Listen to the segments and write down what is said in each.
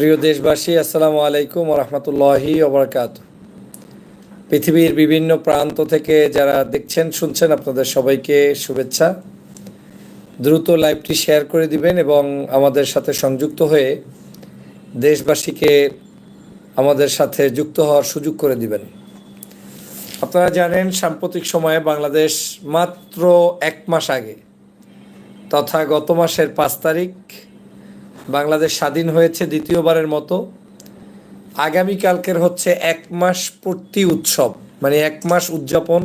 প্রিয় দেশবাসী, আসসালামু আলাইকুম রহমতুল্লাহি ওবরাকাত পৃথিবীর বিভিন্ন প্রান্ত থেকে যারা দেখছেন, শুনছেন, আপনাদের সবাইকে শুভেচ্ছা। দ্রুত লাইভটি শেয়ার করে দিবেন এবং আমাদের সাথে সংযুক্ত হয়ে দেশবাসীকে আমাদের সাথে যুক্ত হওয়ার সুযোগ করে দিবেন। আপনারা জানেন, সাম্প্রতিক সময়ে বাংলাদেশ মাত্র এক মাস আগে, তথা গত মাসের পাঁচ তারিখ বাংলাদেশ স্বাধীন হয়েছে দ্বিতীয়বারের মতো। আগামীকালকের হচ্ছে এক মাস পূর্তি উৎসব মানে এক মাস উদযাপন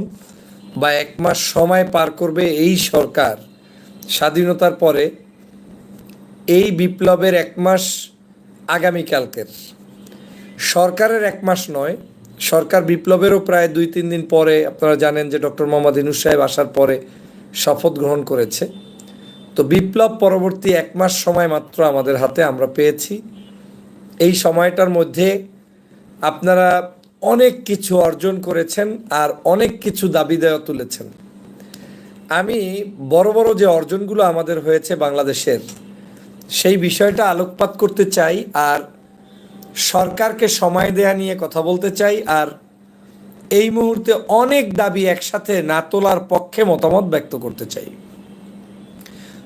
বা এক মাস সময় পার করবে এই সরকার। স্বাধীনতার পরে এই বিপ্লবের এক মাস আগামীকালকের। সরকারের এক মাস নয়, সরকার বিপ্লবেরও প্রায় দুই তিন দিন পরে, আপনারা জানেন যে ডক্টর মোহাম্মদ ইনুস সাহেব আসার পরে শপথ গ্রহণ করেছে। তো বিপ্লব পরবর্তী এক মাস সময় মাত্র আমাদের হাতে আমরা পেয়েছি। এই সময়টার মধ্যে আপনারা অনেক কিছু অর্জন করেছেন আর অনেক কিছু দাবি দেওয়া তুলেছেন। আমি বড় বড় যে অর্জনগুলো আমাদের হয়েছে বাংলাদেশের, সেই বিষয়টা আলোকপাত করতে চাই আর সরকারকে সময় দেয়া নিয়ে কথা বলতে চাই আর এই মুহূর্তে অনেক দাবি একসাথে না তোলার পক্ষে মতামত ব্যক্ত করতে চাই।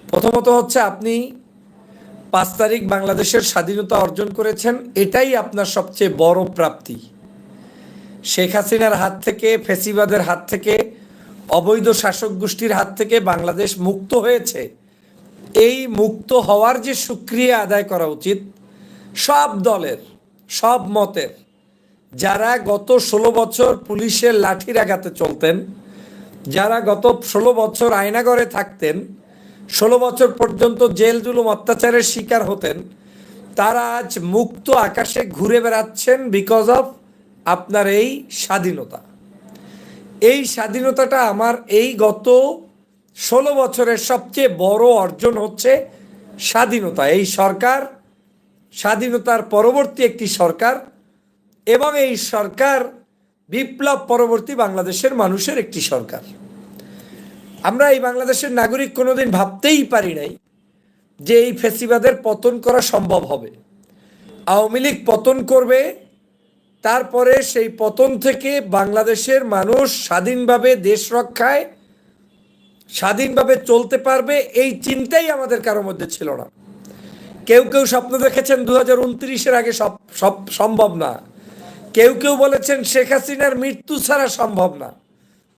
প্রথমত হচ্ছে আপনি পাঁচ তারিখ বাংলাদেশের স্বাধীনতা অর্জন করেছেন, এটাই আপনার সবচেয়ে বড় প্রাপ্তি। শেখ হাসিনার হাত থেকে, ফেসিবাদের হাত থেকে, অবৈধ শাসক গোষ্ঠীর হাত থেকে বাংলাদেশ মুক্ত হয়েছে। এই মুক্ত হওয়ার যে সুক্রিয়া আদায় করা উচিত, সব দলের, সব মতের, যারা গত ষোলো বছর পুলিশের লাঠির আঘাতে চলতেন, যারা গত ষোলো বছর আয়নাগরে থাকতেন ষোলো বছর পর্যন্ত জেল জুলুম অত্যাচারের শিকার হতেন। তারা আজ মুক্ত আকাশে ঘুরে বেড়াচ্ছেন বিকজ অফ আপনার এই স্বাধীনতা। এই স্বাধীনতাটা আমার এই গত ষোলো বছরের সবচেয়ে বড় অর্জন হচ্ছে স্বাধীনতা। এই সরকার, স্বাধীনতার পরবর্তী একটি সরকার এবং এই সরকার বিপ্লব পরবর্তী বাংলাদেশের মানুষের একটি সরকার। আমরা এই বাংলাদেশের নাগরিক কোনোদিন ভাবতেই পারি নাই যে এই ফেসিবাদের পতন করা সম্ভব হবে। আওয়ামী লীগ পতন করবে, তারপরে সেই পতন থেকে বাংলাদেশের মানুষ স্বাধীনভাবে দেশ রক্ষায়, স্বাধীনভাবে চলতে পারবে, এই চিন্তাই আমাদের কারোর মধ্যে ছিল না। কেউ কেউ স্বপ্ন দেখেছেন দু হাজার আগে সব সব সম্ভব না। কেউ কেউ বলেছেন শেখ হাসিনার মৃত্যু ছাড়া সম্ভব না।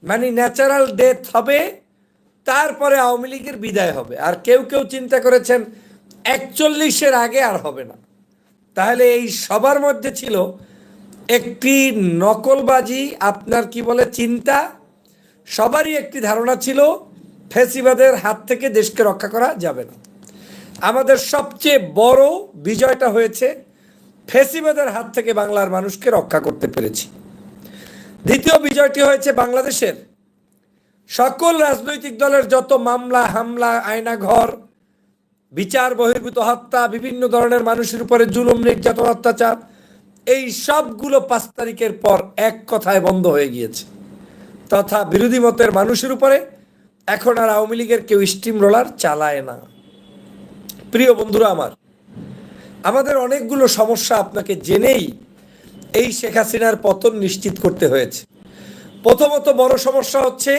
মানে ন্যাচারাল ডেথ হবে তারপরে আওয়ামী লীগের বিদায় হবে। আর কেউ কেউ চিন্তা করেছেন, একচল্লিশের আগে আর হবে না। তাহলে এই সবার মধ্যে ছিল একটি নকলবাজি, আপনার কি বলে, চিন্তা। সবারই একটি ধারণা ছিল, ফেসিবাদের হাত থেকে দেশকে রক্ষা করা যাবে না। আমাদের সবচেয়ে বড় বিজয়টা হয়েছে, ফেসিবাদের হাত থেকে বাংলার মানুষকে রক্ষা করতে পেরেছি। দ্বিতীয় বিজয়টি হয়েছে বাংলাদেশের। সকল রাজনৈতিক দলের যত মামলা, হামলা, আয়নাঘর, বিচার, বহির্ভূত হত্যা, বিভিন্ন ধরনের মানুষের উপরে জুলুম, নির্যাতন, অত্যাচার, এই সবগুলো পাঁচ তারিখের পর এক কথায় বন্ধ হয়ে গিয়েছে। তথা বিরোধী মতের মানুষের উপরে এখন আর আওয়ামী লীগের কেউ স্টিম রোলার চালায় না। প্রিয় বন্ধুরা আমার, আমাদের অনেকগুলো সমস্যা আপনাকে জেনেই এই শেখ হাসিনার পতন নিশ্চিত করতে হয়েছে। প্রথমত বড় সমস্যা হচ্ছে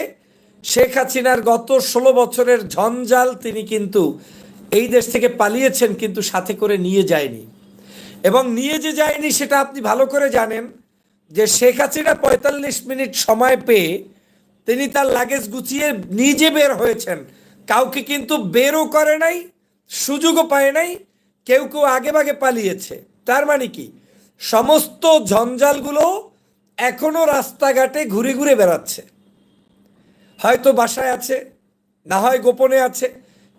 শেখ হাসিনার গত ষোলো বছরের ঝঞ্ঝাল তিনি কিন্তু এই দেশ থেকে পালিয়েছেন, কিন্তু সাথে করে নিয়ে যায়নি। এবং নিয়ে যে যায়নি সেটা আপনি ভালো করে জানেন যে শেখ হাসিনা পঁয়তাল্লিশ মিনিট সময় পেয়ে তিনি তার লাগেজ গুছিয়ে নিজে বের হয়েছেন। কাউকে কিন্তু বেরও করে নাই, সুযোগও পায় নাই, কেউ কেউ আগে ভাগে পালিয়েছে। তার মানে কি? সমস্ত ঝঞ্ঝালগুলো এখনও রাস্তাঘাটে ঘুরে ঘুরে বেড়াচ্ছে। হয়তো বাসায় আছে, না হয় গোপনে আছে,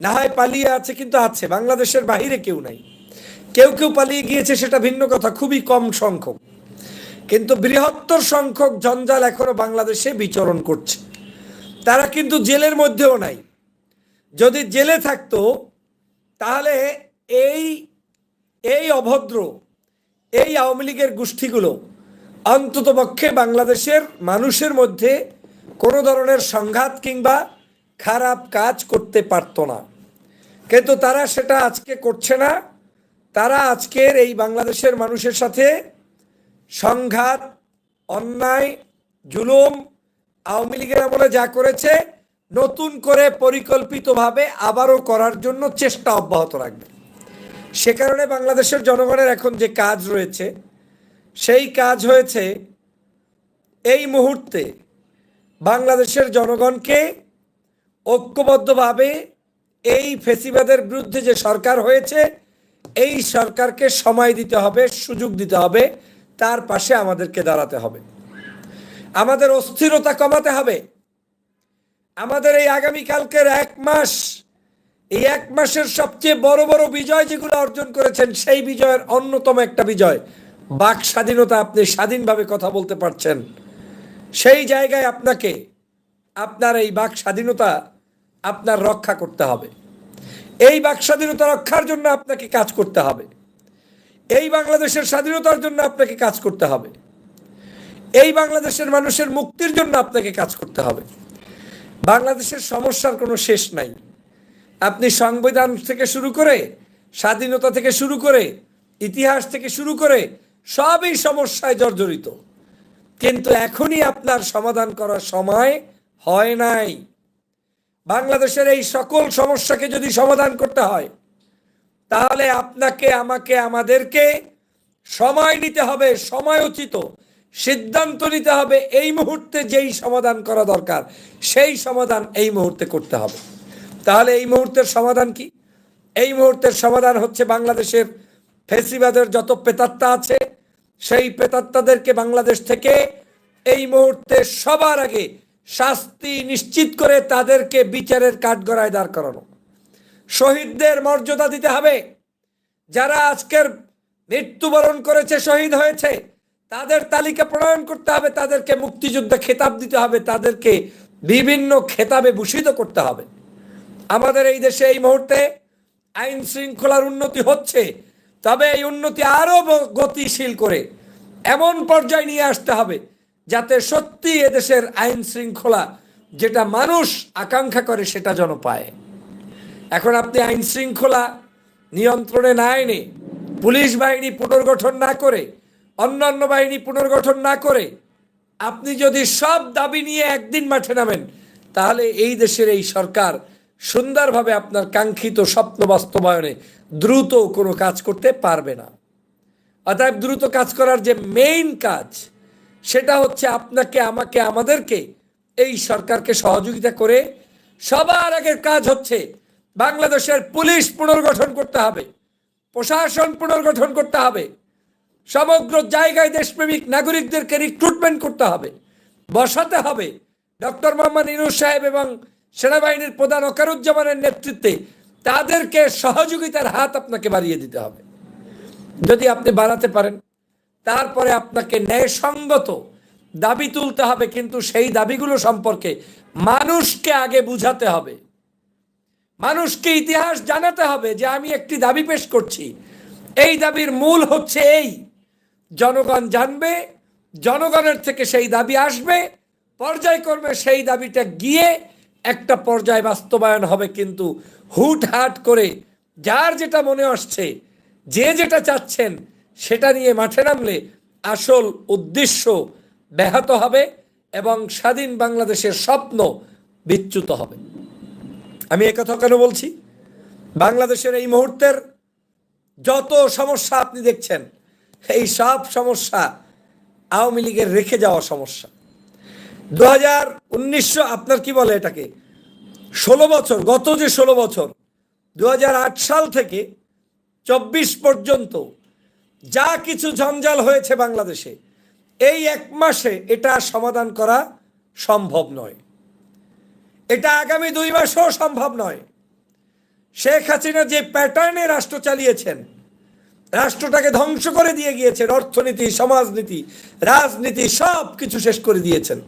না হয় পালিয়ে আছে কিন্তু আছে, বাংলাদেশের বাহিরে কেউ নাই। কেউ কেউ পালিয়ে গিয়েছে সেটা ভিন্ন কথা, খুবই কম সংখ্যক। কিন্তু বৃহত্তর সংখ্যক জঞ্জাল এখনও বাংলাদেশে বিচরণ করছে। তারা কিন্তু জেলের মধ্যেও নাই। যদি জেলে থাকতো, তাহলে এই এই অভদ্র, এই আওয়ামী লীগের গোষ্ঠীগুলো অন্ততপক্ষে বাংলাদেশের মানুষের মধ্যে কোনো ধরনের সংঘাত কিংবা খারাপ কাজ করতে পারতো না। কিন্তু তারা সেটা আজকে করছে না। তারা আজকের এই বাংলাদেশের মানুষের সাথে সংঘাত, অন্যায়, জুলুম আওয়ামী লীগের আমলে যা করেছে, নতুন করে পরিকল্পিতভাবে আবারও করার জন্য চেষ্টা অব্যাহত রাখবে। সে কারণে বাংলাদেশের জনগণের এখন যে কাজ রয়েছে, সেই কাজ হয়েছে এই মুহূর্তে বাংলাদেশের জনগণকে ঐক্যবদ্ধভাবে এই ফেসিবাদের বিরুদ্ধে যে সরকার হয়েছে, এই সরকারকে সময় দিতে হবে, সুযোগ দিতে হবে, তার পাশে আমাদেরকে দাঁড়াতে হবে। আমাদের অস্থিরতা কমাতে হবে। আমাদের এই আগামীকালকের এক মাস, এই এক মাসের সবচেয়ে বড় বড় বিজয় যেগুলো অর্জন করেছেন, সেই বিজয়ের অন্যতম একটা বিজয়, বাক স্বাধীনতা আপনি স্বাধীনভাবে কথা বলতে পারছেন। সেই জায়গায় আপনাকে আপনার এই বাক স্বাধীনতা আপনার রক্ষা করতে হবে। এই বাক স্বাধীনতা রক্ষার জন্য আপনাকে কাজ করতে হবে। এই বাংলাদেশের স্বাধীনতার জন্য আপনাকে কাজ করতে হবে। এই বাংলাদেশের মানুষের মুক্তির জন্য আপনাকে কাজ করতে হবে। বাংলাদেশের সমস্যার কোনো শেষ নাই। আপনি সংবিধান থেকে শুরু করে, স্বাধীনতা থেকে শুরু করে, ইতিহাস থেকে শুরু করে সবই সমস্যায় জর্জরিত। কিন্তু এখনই আপনার সমাধান করার সময় হয় নাই। বাংলাদেশের এই সকল সমস্যাকে যদি সমাধান করতে হয়, তাহলে আপনাকে, আমাকে, আমাদেরকে সময় নিতে হবে সময়োচিত সিদ্ধান্ত নিতে হবে এই মুহূর্তে যেই সমাধান করা দরকার, সেই সমাধান এই মুহূর্তে করতে হবে। তাহলে এই মুহূর্তের সমাধান কি? এই মুহূর্তের সমাধান হচ্ছে বাংলাদেশের ফেসিবাদের যত পেতাত্তা আছে সেই পেতাত্তাদেরকে বাংলাদেশ থেকে এই মুহূর্তে সবার আগে শাস্তি নিশ্চিত করে তাদেরকে বিচারের কাঠগড়ায় দাঁড় করানো। শহীদদের মর্যাদা দিতে হবে। যারা আজকের মৃত্যুবরণ করেছে, শহীদ হয়েছে, তাদের তালিকা প্রণয়ন করতে হবে, তাদেরকে মুক্তিযুদ্ধে খেতাব দিতে হবে, তাদেরকে বিভিন্ন খেতাবে ভূষিত করতে হবে। আমাদের এই দেশে এই মুহূর্তে আইন শৃঙ্খলার উন্নতি হচ্ছে। তবে এই উন্নতি আরও গতিশীল করে এমন পর্যায়ে নিয়ে আসতে হবে যাতে সত্যি এদেশের আইন শৃঙ্খলা যেটা মানুষ আকাঙ্ক্ষা করে সেটা যেন পায়। এখন আপনি আইন শৃঙ্খলা নিয়ন্ত্রণে না এনে পুলিশ বাহিনী পুনর্গঠন না করে, অন্যান্য বাহিনী পুনর্গঠন না করে, আপনি যদি সব দাবি নিয়ে একদিন মাঠে নামেন, তাহলে এই দেশের এই সরকার সুন্দরভাবে আপনার কাঙ্ক্ষিত স্বপ্ন বাস্তবায়নে দ্রুত কোনো কাজ করতে পারবে না। অতএব দ্রুত কাজ করার যে মেইন কাজ, সেটা হচ্ছে আপনাকে, আমাকে, আমাদেরকে, এই সরকারকে সহযোগিতা করে সবার আগের কাজ হচ্ছে বাংলাদেশের পুলিশ পুনর্গঠন করতে হবে, প্রশাসন পুনর্গঠন করতে হবে, সমগ্র জায়গায় দেশপ্রেমিক নাগরিকদেরকে রিক্রুটমেন্ট করতে হবে, বসাতে হবে। ডক্টর মোহাম্মদ ইনুস সাহেব এবং সেনাবাহিনীর প্রধান অকারুজ্জামানের নেতৃত্বে তাদেরকে সহযোগিতার হাত আপনাকে বাড়িয়ে দিতে হবে। যদি আপনি বাড়াতে পারেন, তারপরে আপনাকে ন্যায়সঙ্গত দাবি তুলতে হবে, কিন্তু সেই দাবিগুলো সম্পর্কে মানুষকে আগে বুঝাতে হবে। মানুষকে ইতিহাস জানাতে হবে যে আমি একটি দাবি পেশ করছি। এই দাবির মূল হচ্ছে এই, জনগণ জানবে, জনগণের থেকে সেই দাবি আসবে, পর্যায়ক্রমে সেই দাবিটা গিয়ে একটা পর্যায় বাস্তবায়ন হবে, কিন্তু হুট হাট করে যার যেটা মনে আসছে, যে যেটা চাচ্ছেন সেটা নিয়ে মাঠে নামলে আসল উদ্দেশ্য ব্যাহত হবে এবং স্বাধীন বাংলাদেশের স্বপ্ন বিচ্যুত হবে। আমি একথা কেন বলছি? বাংলাদেশের এই মুহূর্তের যত সমস্যা আপনি দেখছেন, এই সব সমস্যা আওয়ামী লীগের রেখে যাওয়া সমস্যা। দু হাজার আপনার কি বলে এটাকে? ষোলো বছর, গত যে ষোলো বছর দু হাজার আট সাল থেকে চব্বিশ পর্যন্ত যা কিছু ঝঞ্ঝাল হয়েছে বাংলাদেশে, এই এক মাসে এটা সমাধান করা সম্ভব নয়। এটা আগামী দুই মাসেও সম্ভব নয়। শেখ হাসিনা যে প্যাটার্নে রাষ্ট্র চালিয়েছেন, রাষ্ট্রটাকে ধ্বংস করে দিয়ে গিয়েছেন, অর্থনীতি, সমাজনীতি, রাজনীতি সব কিছু শেষ করে দিয়েছেন।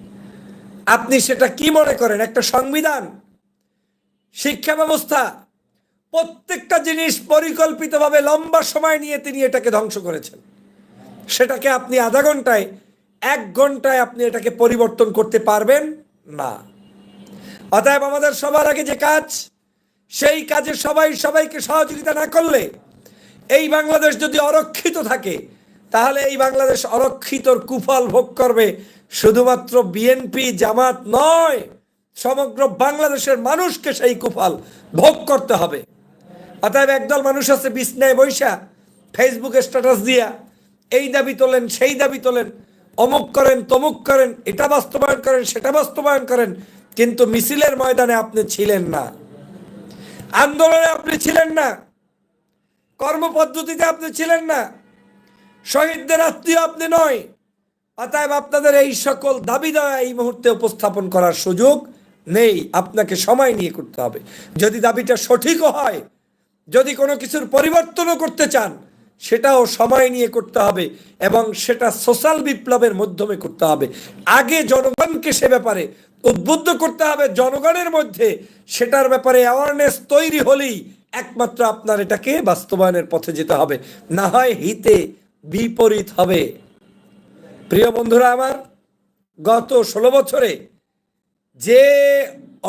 আপনি সেটা কি মনে করেন? একটা সংবিধান? শিক্ষা ব্যবস্থা, প্রত্যেকটা জিনিস পরিকল্পিতভাবে লম্বা সময় নিয়ে তিনি এটাকে ধ্বংস করেছেন। সেটাকে আপনি আধা ঘন্টায়, এক ঘন্টায় আপনি এটাকে পরিবর্তন করতে পারবেন না। অতএব আমাদের সবার আগে যে কাজ, সেই কাজে সবাই সবাইকে সহযোগিতা না করলে এই বাংলাদেশ যদি অরক্ষিত থাকে, তাহলে এই বাংলাদেশ অরক্ষিতর কুফল ভোগ করবে শুধুমাত্র বিএনপি জামাত নয়। সমগ্র বাংলাদেশের মানুষকে সেই কুফল ভোগ করতে হবে। অতএব একদল মানুষ আছে বিছনায় বৈশা ফেসবুকে স্ট্যাটাস দিয়া, এই দাবি তোলেন, সেই দাবি তোলেন, অমুক করেন, তমুক করেন, এটা বাস্তবায়ন করেন, সেটা বাস্তবায়ন করেন, কিন্তু মিছিলের ময়দানে আপনি ছিলেন না। আন্দোলনে আপনি ছিলেন না। কর্মপদ্ধতিতে আপনি ছিলেন না। শহীদদের আত্মীয় আপনি নয়। অতএব আপনাদের এই সকল দাবি দেওয়া এই মুহূর্তে উপস্থাপন করার সুযোগ। নেই, আপনাকে সময় নিয়ে করতে হবে। যদি দাবিটা সঠিকও হয়, যদি কোনো কিছুর পরিবর্তনও করতে চান, সেটাও সময় নিয়ে করতে হবে এবং সেটা সোশ্যাল বিপ্লবের মাধ্যমে করতে হবে। আগে জনগণকে সে ব্যাপারে উদ্বুদ্ধ করতে হবে, জনগণের মধ্যে সেটার ব্যাপারে অ্যাওয়ারনেস তৈরি হলেই একমাত্র আপনার এটাকে বাস্তবায়নের পথে যেতে হবে। না হয় হিতে বিপরীত হবে। প্রিয় বন্ধুরা আমার, গত ষোলো বছরে যে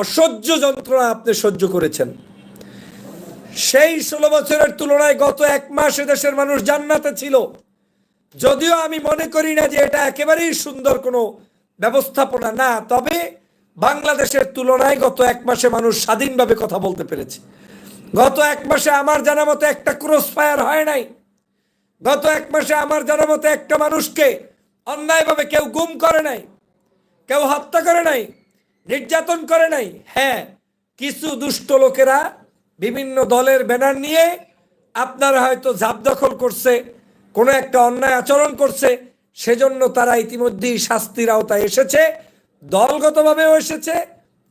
অসহ্য যন্ত্রণা আপনি সহ্য করেছেন, সেই ষোলো বছরের তুলনায় গত এক মাস দেশের মানুষ জান্নাতে ছিল। যদিও আমি মনে করি না যে এটা একেবারেই সুন্দর কোনো ব্যবস্থাপনা না, তবে বাংলাদেশের তুলনায় গত এক মাসে মানুষ স্বাধীনভাবে কথা বলতে পেরেছে। গত এক মাসে আমার জানা মতো একটা ক্রস ফায়ার হয় নাই। গত এক মাসে আমার জানা মতো একটা মানুষকে অন্যায়ভাবে কেউ গুম করে নাই, কেউ হত্যা করে নাই নির্যাতন করে নাই। হ্যাঁ কিছু দুষ্ট লোকেরা বিভিন্ন দলের ব্যানার নিয়ে আপনারা হয়তো জাপ দখল করছে, কোনো একটা অন্যায় আচরণ করছে, সেজন্য তারা ইতিমধ্যেই শাস্তির আওতায় এসেছে, দলগতভাবেও এসেছে,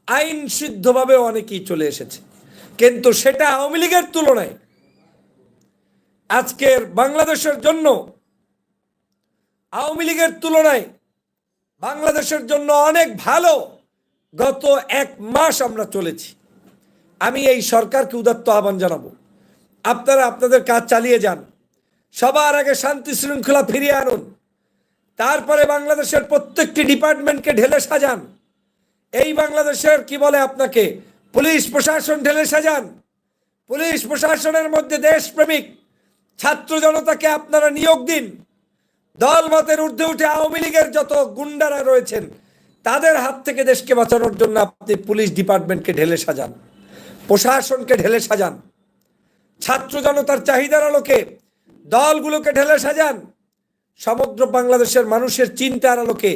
আইন সিদ্ধভাবেও অনেকেই চলে এসেছে। কিন্তু সেটা আওয়ামী লীগের তুলনায় আজকের বাংলাদেশের জন্য, আওয়ামী লীগের তুলনায় বাংলাদেশের জন্য অনেক ভালো। গত এক মাস আমরা চলেছি। আমি এই সরকারকে উদাত্ত আহ্বান জানাব। আপনারা আপনাদের কাজ চালিয়ে যান। সবার আগে শান্তি শৃঙ্খলা ফিরিয়ে আনুন। তারপরে বাংলাদেশের প্রত্যেকটি ডিপার্টমেন্টকে ঢেলে সাজান। এই বাংলাদেশের, কি বলে আপনাকে, পুলিশ প্রশাসন ঢেলে সাজান। পুলিশ প্রশাসনের মধ্যে দেশপ্রেমিক ছাত্র জনতাকে আপনারা নিয়োগ দিন। দল মতের ঊর্ধ্বে উঠে আওয়ামী লীগের যত গুন্ডারা রয়েছেন তাদের হাত থেকে দেশকে বাঁচানোর জন্য আপনি পুলিশ ডিপার্টমেন্টকে ঢেলে সাজান, প্রশাসনকে ঢেলে সাজান, ছাত্র জনতার চাহিদার আলোকে দলগুলোকে ঢেলে সাজান, সমগ্র বাংলাদেশের মানুষের চিন্তার আলোকে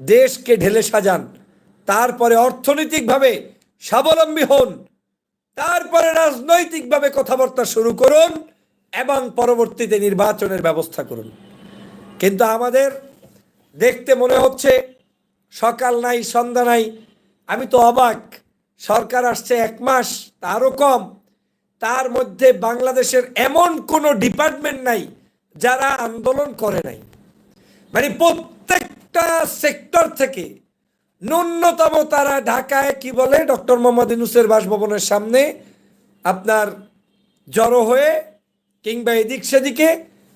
দেশকে ঢেলে সাজান, তারপরে অর্থনৈতিকভাবে স্বাবলম্বী হন, তারপরে রাজনৈতিকভাবে কথাবার্তা শুরু করুন এবং পরবর্তীতে নির্বাচনের ব্যবস্থা করুন। কিন্তু আমাদের দেখতে মনে হচ্ছে সকাল নাই, সন্ধ্যা নাই। আমি তো অবাক। সরকার আসছে এক মাস, তারও কম। তার মধ্যে বাংলাদেশের এমন কোনো ডিপার্টমেন্ট নাই যারা আন্দোলন করে নাই। মানে প্রত্যেকটা সেক্টর থেকে ন্যূনতম তারা ঢাকায় কি বলে, ডক্টর মোহাম্মদ ইনুসের বাসভবনের সামনে আপনার জড়ো হয়ে কিংবা এদিক সেদিকে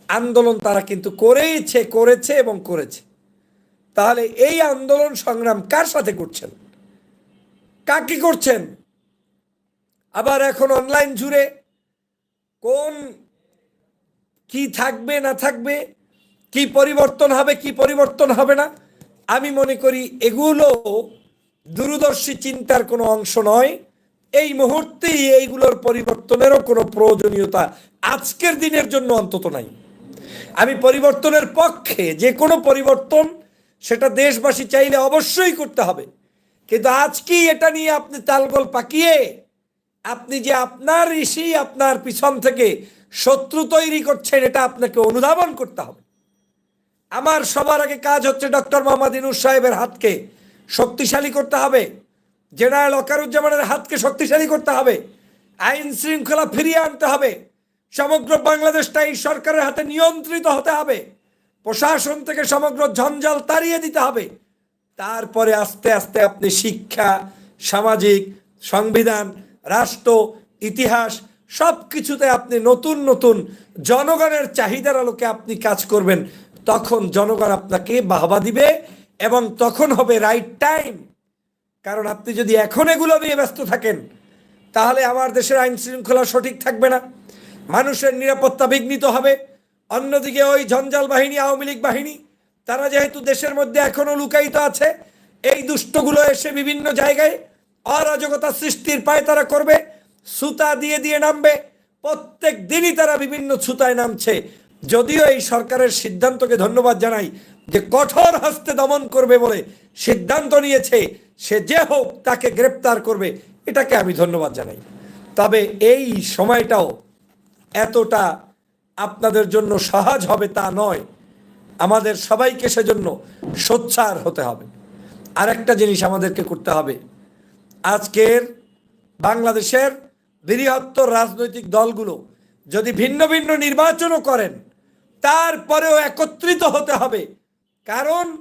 আন্দোলন তারা কিন্তু করেইছে, করেছে এবং করেছে। তাহলে এই আন্দোলন সংগ্রাম কার সাথে করছেন? কাকে করছেন? আবার এখন অনলাইন জুড়ে কোন কি থাকবে, না থাকবে, কি পরিবর্তন হবে, কি পরিবর্তন হবে না, আমি মনে করি এগুলো দূরদর্শী চিন্তার কোনো অংশ নয়। এই মুহূর্তেই এইগুলোর পরিবর্তনেরও কোনো প্রয়োজনীয়তা আজকের দিনের জন্য অন্তত নাই। আমি পরিবর্তনের পক্ষে যে কোনো পরিবর্তন সেটা দেশবাসী চাইলে অবশ্যই করতে হবে। কিন্তু আজকেই এটা নিয়ে আপনি তালগোল পাকিয়ে, আপনি যে আপনার ঋষি, আপনার পিছন থেকে শত্রু তৈরি করছেন, এটা আপনাকে অনুধাবন করতে হবে। আমার সবার আগে কাজ হচ্ছে ডক্টর মোহাম্মদ ইনুস সাহেবের হাতকে শক্তিশালী করতে হবে। জেনারেল অকারুজ্জামানের হাতকে শক্তিশালী করতে হবে। আইন শৃঙ্খলা ফিরিয়ে আনতে হবে। সমগ্র বাংলাদেশটা এই সরকারের হাতে নিয়ন্ত্রিত হতে হবে। প্রশাসন থেকে সমগ্র ঝঞ্ঝাল তাড়িয়ে দিতে হবে। তারপরে আস্তে আস্তে আপনি শিক্ষা, সামাজিক, সংবিধান, রাষ্ট্র, ইতিহাস সব কিছুতে আপনি নতুন নতুন জনগণের চাহিদার আলোকে আপনি কাজ করবেন। তখন জনগণ আপনাকে বাহবা দিবে এবং তখন হবে রাইট টাইম কারণ আপনি যদি এখন এগুলো নিয়ে ব্যস্ত থাকেন, তাহলে আমার দেশের আইন শৃঙ্খলা সঠিক থাকবে না। মানুষের নিরাপত্তা বিঘ্নিত হবে। অন্যদিকে ওই জঞ্জাল বাহিনী, আওয়ামী লীগ বাহিনী, তারা যেহেতু দেশের মধ্যে এখনও লুকায়িত আছে, এই দুষ্টগুলো এসে বিভিন্ন জায়গায় অরাজকতা সৃষ্টির পায় তারা করবে, সুতা দিয়ে দিয়ে নামবে, প্রত্যেক দিনই তারা বিভিন্ন ছুতায় নামছে। যদিও এই সরকারের সিদ্ধান্তকে ধন্যবাদ জানাই যে কঠোর হস্তে দমন করবে বলে সিদ্ধান্ত নিয়েছে, সে যে হোক তাকে গ্রেপ্তার করবে, এটাকে আমি ধন্যবাদ জানাই। তবে এই সময়টাও এতটা আপনাদের জন্য সহজ হবে তা নয়। আমাদের সবাইকে সেজন্য সোচ্চার হতে হবে। আরেকটা জিনিস আমাদেরকে করতে হবে। আজকের বাংলাদেশের বৃহত্তর রাজনৈতিক দলগুলো যদি ভিন্ন ভিন্ন নির্বাচনও করেন, তারপরেও একত্রিত হতে হবে। কারণ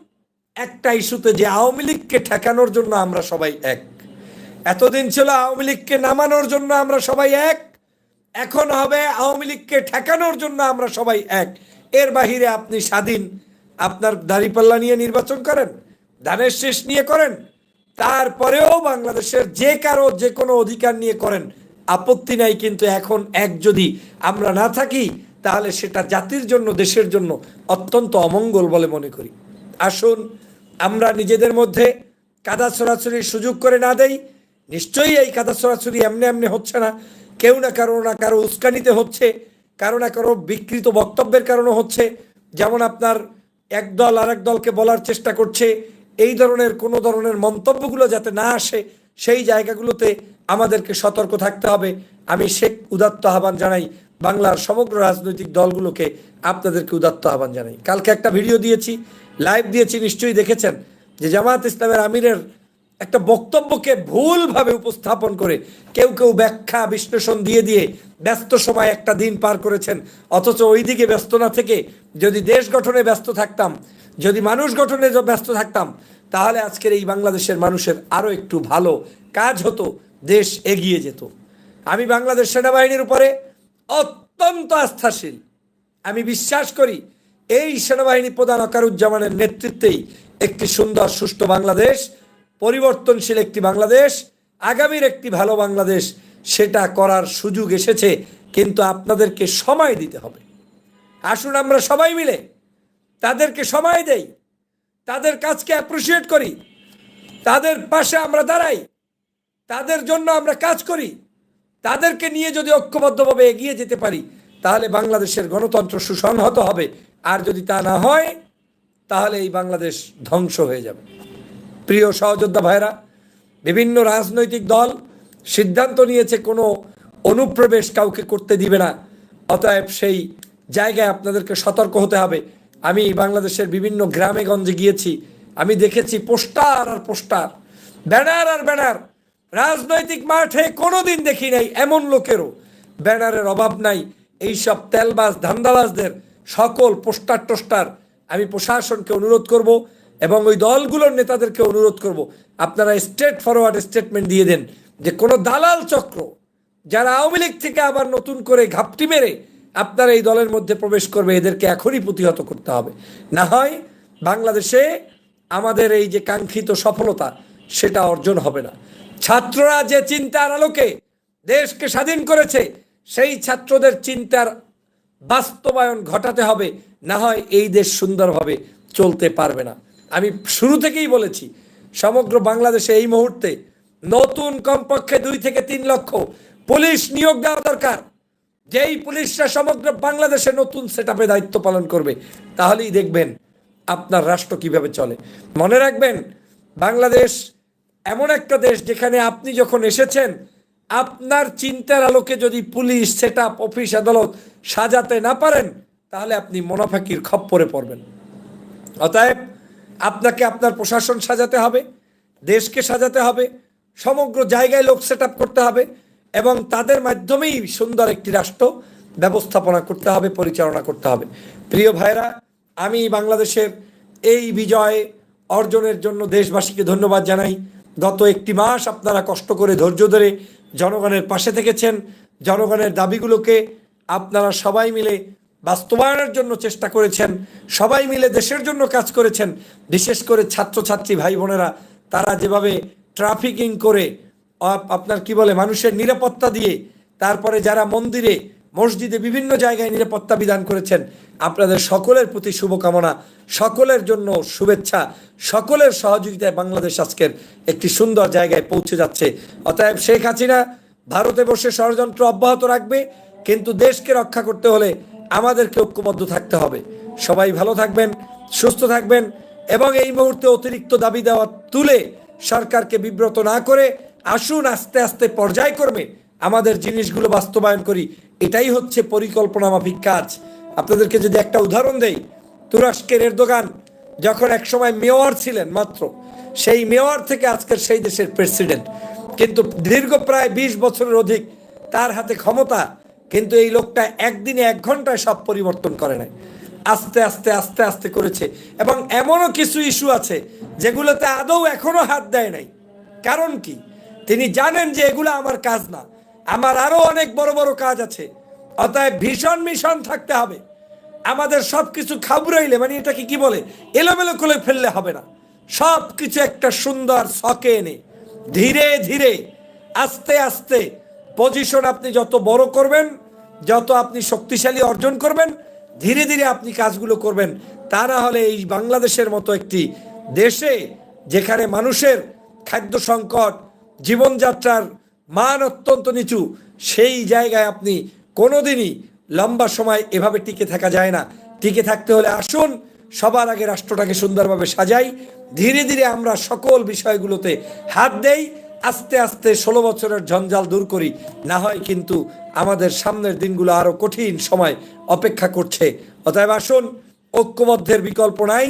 একটা ইস্যুতে যে আওয়ামী লীগকে ঠেকানোর জন্য আমরা সবাই এক। এতদিন ছিল আওয়ামী লীগকে নামানোর জন্য আমরা সবাই এক। এখন হবে আওয়ামী লীগকে ঠেকানোর জন্য আমরা সবাই এক। এর বাহিরে আপনি স্বাধীন, আপনার দাড়িপাল্লা নিয়ে নির্বাচন করেন ধানের শেষ নিয়ে করেন, তারপরেও বাংলাদেশের যে কারও যে কোনো অধিকার নিয়ে করেন। আপত্তি নাই কিন্তু এখন এক যদি আমরা না থাকি, তাহলে সেটা জাতির জন্য, দেশের জন্য অত্যন্ত অমঙ্গল বলে মনে করি। আসুন, আমরা নিজেদের মধ্যে কাদা ছড়াছড়ির সুযোগ করে না দেই। নিশ্চয়ই এই কাদা ছড়াছড়ি এমনি এমনি হচ্ছে না। কেউ না কারও না কারও উস্কানিতে হচ্ছে, কারও না কারও বিকৃত বক্তব্যের কারণে হচ্ছে। যেমন আপনার এক দল আর এক দলকে বলার চেষ্টা করছে, এই ধরনের কোনো ধরনের মন্তব্যগুলো যাতে না আসে, সেই জায়গাগুলোতে আমাদেরকে সতর্ক থাকতে হবে। আমি শেখ উদাত্ত আহ্বান জানাই, বাংলার সমগ্র রাজনৈতিক দলগুলোকে আপনাদেরকে উদাত্ত আহ্বান জানাই। কালকে একটা ভিডিও দিয়েছি, লাইভ দিয়েছি, নিশ্চয়ই দেখেছেন, যে জামায়াত ইসলামের আমিরের একটা বক্তব্যকে ভুলভাবে উপস্থাপন করে কেউ কেউ ব্যাখ্যা, বিশ্লেষণ দিয়ে দিয়ে ব্যস্ত সময় একটা দিন পার করেছেন। অথচ ওই দিকে ব্যস্ত না থেকে যদি দেশ গঠনে ব্যস্ত থাকতাম, যদি মানুষ গঠনে ব্যস্ত থাকতাম, তাহলে আজকের এই বাংলাদেশের মানুষের আরও একটু ভালো কাজ হতো, দেশ এগিয়ে যেত। আমি বাংলাদেশ সেনাবাহিনীর উপরে অত্যন্ত আস্থাশীল। আমি বিশ্বাস করি এই সেনাবাহিনী প্রধান অকারুজ্জামানের নেতৃত্বেই একটি সুন্দর, সুষ্ঠু বাংলাদেশ পরিবর্তনশীল একটি বাংলাদেশ, আগামীর একটি ভালো বাংলাদেশ, সেটা করার সুযোগ এসেছে, কিন্তু আপনাদেরকে সময় দিতে হবে। আসুন আমরা সবাই মিলে তাদেরকে সময় দেই, তাদের কাজকে অ্যাপ্রিসিয়েট করি, তাদের পাশে আমরা দাঁড়াই, তাদের জন্য আমরা কাজ করি, তাদেরকে নিয়ে যদি ঐক্যবদ্ধভাবে এগিয়ে যেতে পারি, তাহলে বাংলাদেশের গণতন্ত্র সুসংহত হবে। আর যদি তা না হয়, তাহলে এই বাংলাদেশ ধ্বংস হয়ে যাবে। প্রিয় সহযোদ্ধা ভাইরা, বিভিন্ন রাজনৈতিক দল সিদ্ধান্ত নিয়েছে কোনো অনুপ্রবেশ কাউকে করতে দিবে না। অতএব সেই জায়গায় আপনাদেরকে সতর্ক হতে হবে। আমি বাংলাদেশের বিভিন্ন গ্রামে গঞ্জে গিয়েছি। আমি দেখেছি পোস্টার আর পোস্টার, ব্যানার আর ব্যানার। রাজনৈতিক মাঠে কোনোদিন দেখি নাই এমন লোকেরও। ব্যানারের অভাব নাই। এইসব তেলবাজ, ধান্দাবাজদের সকল পোস্টার টোস্টার আমি প্রশাসনকে অনুরোধ করব। এবং ওই দলগুলোর নেতাদেরকে অনুরোধ করব, আপনারা স্ট্রেট ফরওয়ার্ড স্টেটমেন্ট দিয়ে দেন যে কোনো দালাল চক্র যারা আওয়ামী লীগ থেকে আবার নতুন করে ঘাপটি মেরে আপনারা এই দলের মধ্যে প্রবেশ করবে, এদেরকে এখনই প্রতিহত করতে হবে। না হয় বাংলাদেশে আমাদের এই যে কাঙ্ক্ষিত সফলতা, সেটা অর্জন হবে না। ছাত্ররা যে চিন্তার আলোকে দেশকে স্বাধীন করেছে, সেই ছাত্রদের চিন্তার বাস্তবায়ন ঘটাতে হবে, না হয় এই দেশ সুন্দরভাবে চলতে পারবে না। আমি শুরু থেকেই বলেছি, সমগ্র বাংলাদেশে এই মুহূর্তে নতুন কমপক্ষে দুই থেকে তিন লক্ষ পুলিশ নিয়োগ দেওয়া দরকার। যেই পুলিশরা সমগ্র বাংলাদেশে নতুন সেট দায়িত্ব পালন করবে, তাহলেই দেখবেন আপনার রাষ্ট্র কীভাবে চলে। মনে রাখবেন, বাংলাদেশ এমন একটা দেশ যেখানে আপনি যখন এসেছেন, আপনার চিন্তার আলোকে যদি পুলিশ সেট অফিস, আদালত সাজাতে না পারেন, তাহলে আপনি মোনাফাকির খপ্পরে পড়বেন। অতএব আপনাকে আপনার প্রশাসন সাজাতে হবে, দেশকে সাজাতে হবে, সমগ্র জায়গায় লোক সেট করতে হবে এবং তাদের মাধ্যমেই সুন্দর একটি রাষ্ট্র ব্যবস্থাপনা করতে হবে, পরিচালনা করতে হবে। প্রিয় ভাইরা আমি বাংলাদেশের এই বিজয় অর্জনের জন্য দেশবাসীকে ধন্যবাদ জানাই। গত একটি মাস আপনারা কষ্ট করে ধৈর্য ধরে জনগণের পাশে থেকেছেন। জনগণের দাবিগুলোকে আপনারা সবাই মিলে বাস্তবায়নের জন্য চেষ্টা করেছেন, সবাই মিলে দেশের জন্য কাজ করেছেন। বিশেষ করে ছাত্রছাত্রী ভাই বোনেরা, তারা যেভাবে ট্রাফিকিং করে আপনার কি বলে, মানুষের নিরাপত্তা দিয়ে, তারপরে যারা মন্দিরে, মসজিদে বিভিন্ন জায়গায় নিরাপত্তা বিধান করেছেন, আপনাদের সকলের প্রতি শুভকামনা, সকলের জন্য শুভেচ্ছা, সকলের সহযোগিতায় বাংলাদেশ আজকের একটি সুন্দর জায়গায় পৌঁছে যাচ্ছে। অতএব শেখ হাসিনা ভারতে বসে ষড়যন্ত্র অব্যাহত রাখবে, কিন্তু দেশকে রক্ষা করতে হলে আমাদেরকে ঐক্যবদ্ধ থাকতে হবে। সবাই ভালো থাকবেন, সুস্থ থাকবেন এবং এই মুহূর্তে অতিরিক্ত দাবি দেওয়া তুলে সরকারকে বিব্রত না করে আসুন, আস্তে আস্তে পর্যায়ক্রমে আমাদের জিনিসগুলো বাস্তবায়ন করি। এটাই হচ্ছে পরিকল্পনা মাফিক কাজ। আপনাদেরকে যদি একটা উদাহরণ দেই, তুরস্কের এরদোগান যখন একসময় মেয়র ছিলেন মাত্র, সেই মেয়র থেকে আজকের সেই দেশের প্রেসিডেন্ট। কিন্তু দীর্ঘ প্রায় বিশ বছরের অধিক তার হাতে ক্ষমতা কিন্তু এই লোকটা একদিনে এক ঘন্টায় সব পরিবর্তন করে নাই আস্তে আস্তে আস্তে আস্তে করেছে। এবং এমনও কিছু ইস্যু আছে যেগুলোতে আদৌ এখনও হাত দেয় নাই। কারণ কি? তিনি জানেন যে এগুলো আমার কাজ না। আমার আরও অনেক বড় বড় কাজ আছে। অতএব ভীষণ মিশন থাকতে হবে। আমাদের সব কিছু খাবড়াইলে মানে এটাকে কি বলে? এলোমেলো করে ফেললে হবে না। সব কিছু একটা সুন্দর শকে এনে ধীরে ধীরে, আস্তে আস্তে পজিশন আপনি যত বড় করবেন, যত আপনি শক্তিশালী অর্জন করবেন, ধীরে ধীরে আপনি কাজগুলো করবেন। তা না হলে এই বাংলাদেশের মতো একটি দেশে যেখানে মানুষের খাদ্য সংকট, জীবনযাত্রার মান অত্যন্ত নিচু, সেই জায়গায় আপনি কোনোদিনই লম্বা সময় এভাবে টিকে থাকা যায় না। টিকে থাকতে হলে আসুন, সবার আগে রাষ্ট্রটাকে সুন্দরভাবে সাজাই। ধীরে ধীরে আমরা সকল বিষয়গুলোতে হাত দেই। আস্তে আস্তে ষোলো বছরের ঝঞ্ঝাল দূর করি। না হয় কিন্তু আমাদের সামনের দিনগুলো আরও কঠিন সময় অপেক্ষা করছে। অতএব আসুন, ঐক্যবদ্ধের বিকল্প নাই।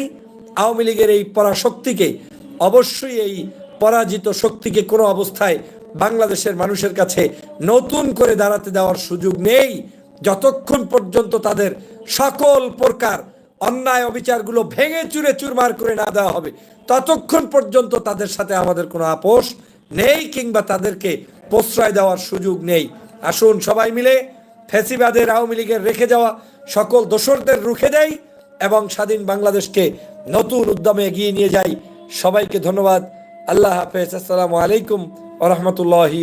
আওয়ামী লীগের এই পরাশক্তিকে, অবশ্যই এই পরাজিত শক্তিকে কোনো অবস্থায় বাংলাদেশের মানুষের কাছে নতুন করে দাঁড়াতে দেওয়ার সুযোগ নেই। যতক্ষণ পর্যন্ত তাদের সকল প্রকার অন্যায় অবিচারগুলো ভেঙে চুরে চুরমার করে না দেওয়া হবে, ততক্ষণ পর্যন্ত তাদের সাথে আমাদের কোনো আপোষ নেই কিংবা তাদেরকে প্রশ্রয় দেওয়ার সুযোগ নেই। আসুন সবাই মিলে ফেসিবাদের আওয়ামী লীগের রেখে যাওয়া সকল দোসরদের রুখে দেয় এবং স্বাধীন বাংলাদেশকে নতুন উদ্যমে এগিয়ে নিয়ে যাই। সবাইকে ধন্যবাদ। আল্লাহ হাফেজ। আসসালামু আলাইকুম ওরহমতুল্লাহি